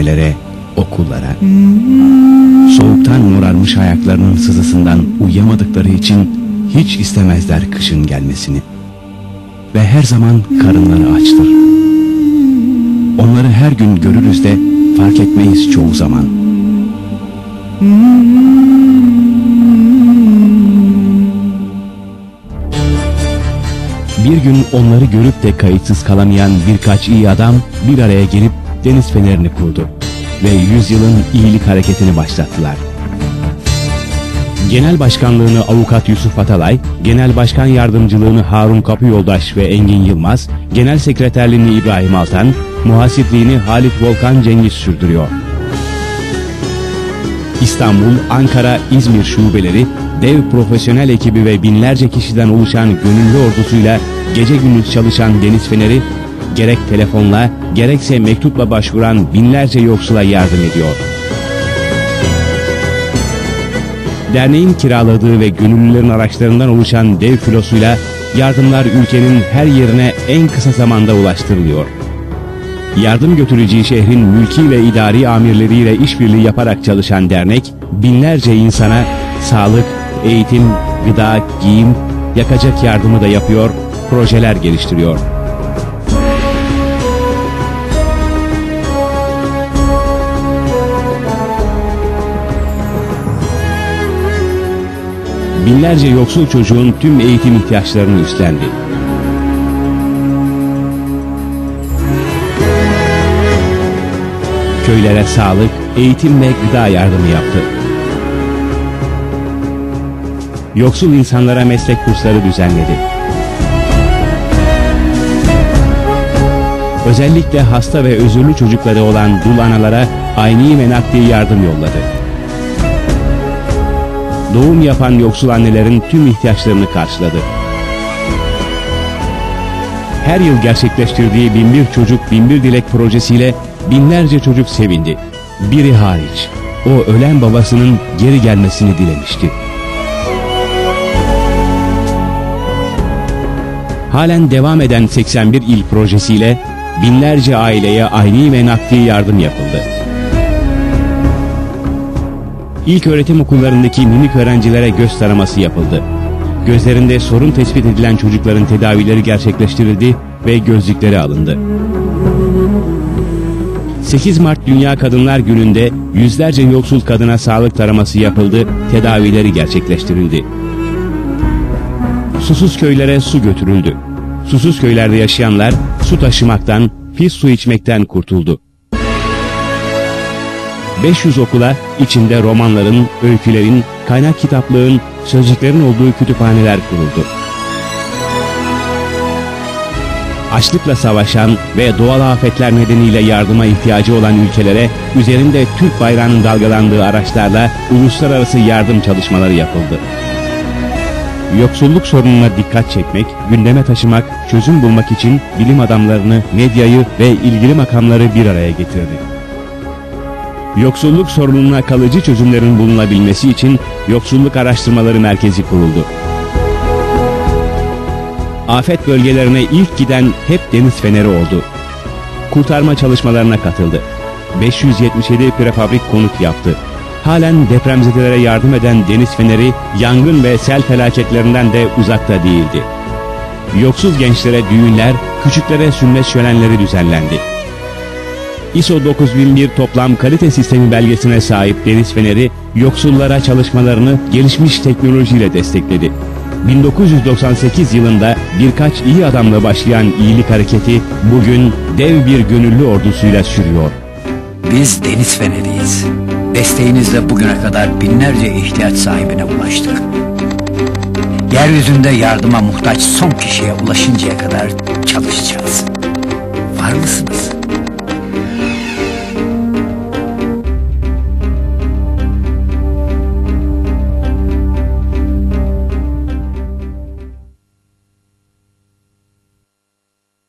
kütüphanelere, okullara. Soğuktan morarmış ayaklarının sızısından uyuyamadıkları için hiç istemezler kışın gelmesini. Ve her zaman karınları açtır. Onları her gün görürüz de fark etmeyiz çoğu zaman. Bir gün onları görüp de kayıtsız kalamayan birkaç iyi adam bir araya gelip deniz fenerini kurdu ve yüzyılın iyilik hareketini başlattılar. Genel başkanlığını avukat Yusuf Atalay, genel başkan yardımcılığını Harun Kapıyoldaş ve Engin Yılmaz, genel sekreterliğini İbrahim Altan, muhasipliğini Halit Volkan Cengiz sürdürüyor. İstanbul, Ankara, İzmir şubeleri dev profesyonel ekibi ve binlerce kişiden oluşan gönüllü ordusuyla gece gündüz çalışan Deniz Feneri gerek telefonla gerekse mektupla başvuran binlerce yoksula yardım ediyor. Derneğin kiraladığı ve gönüllülerin araçlarından oluşan dev filosuyla yardımlar ülkenin her yerine en kısa zamanda ulaştırılıyor. Yardım götüreceği şehrin mülki ve idari amirleriyle işbirliği yaparak çalışan dernek, binlerce insana sağlık, eğitim, gıda, giyim, yakacak yardımı da yapıyor, projeler geliştiriyor. Binlerce yoksul çocuğun tüm eğitim ihtiyaçlarını üstlendi. Köylere sağlık, eğitim ve gıda yardımı yaptı. Yoksul insanlara meslek kursları düzenledi. Özellikle hasta ve özürlü çocukları olan dul analara aynı ve nakdi yardım yolladı. Doğum yapan yoksul annelerin tüm ihtiyaçlarını karşıladı. Her yıl gerçekleştirdiği Binbir Çocuk Binbir Dilek projesiyle binlerce çocuk sevindi. Biri hariç. O ölen babasının geri gelmesini dilemişti. Halen devam eden 81 il projesiyle binlerce aileye aynı ve nakdi yardım yapıldı. İlk öğretim okullarındaki mimik öğrencilere göz taraması yapıldı. Gözlerinde sorun tespit edilen çocukların tedavileri gerçekleştirildi ve gözlükleri alındı. 8 Mart Dünya Kadınlar Günü'nde yüzlerce yoksul kadına sağlık taraması yapıldı, tedavileri gerçekleştirildi. Susuz köylere su götürüldü. Susuz köylerde yaşayanlar su taşımaktan, pis su içmekten kurtuldu. 500 okula içinde romanların, öykülerin, kaynak kitaplığın, sözcüklerin olduğu kütüphaneler kuruldu. Açlıkla savaşan ve doğal afetler nedeniyle yardıma ihtiyacı olan ülkelere üzerinde Türk bayrağının dalgalandığı araçlarla uluslararası yardım çalışmaları yapıldı. Yoksulluk sorununa dikkat çekmek, gündeme taşımak, çözüm bulmak için bilim adamlarını, medyayı ve ilgili makamları bir araya getirdi. Yoksulluk sorununa kalıcı çözümlerin bulunabilmesi için Yoksulluk Araştırmaları Merkezi kuruldu. Afet bölgelerine ilk giden hep deniz feneri oldu. Kurtarma çalışmalarına katıldı. 577 prefabrik konut yaptı. Halen depremzedelere yardım eden deniz feneri yangın ve sel felaketlerinden de uzakta değildi. Yoksuz gençlere düğünler, küçüklere sünnet şölenleri düzenlendi. ISO 9001 toplam kalite sistemi belgesine sahip Deniz Feneri, yoksullara çalışmalarını gelişmiş teknolojiyle destekledi. 1998 yılında birkaç iyi adamla başlayan iyilik hareketi bugün dev bir gönüllü ordusuyla sürüyor. Biz Deniz Feneriyiz. Desteğinizle bugüne kadar binlerce ihtiyaç sahibine ulaştık. Yeryüzünde yardıma muhtaç son kişiye ulaşıncaya kadar çalışacağız. Var mısınız?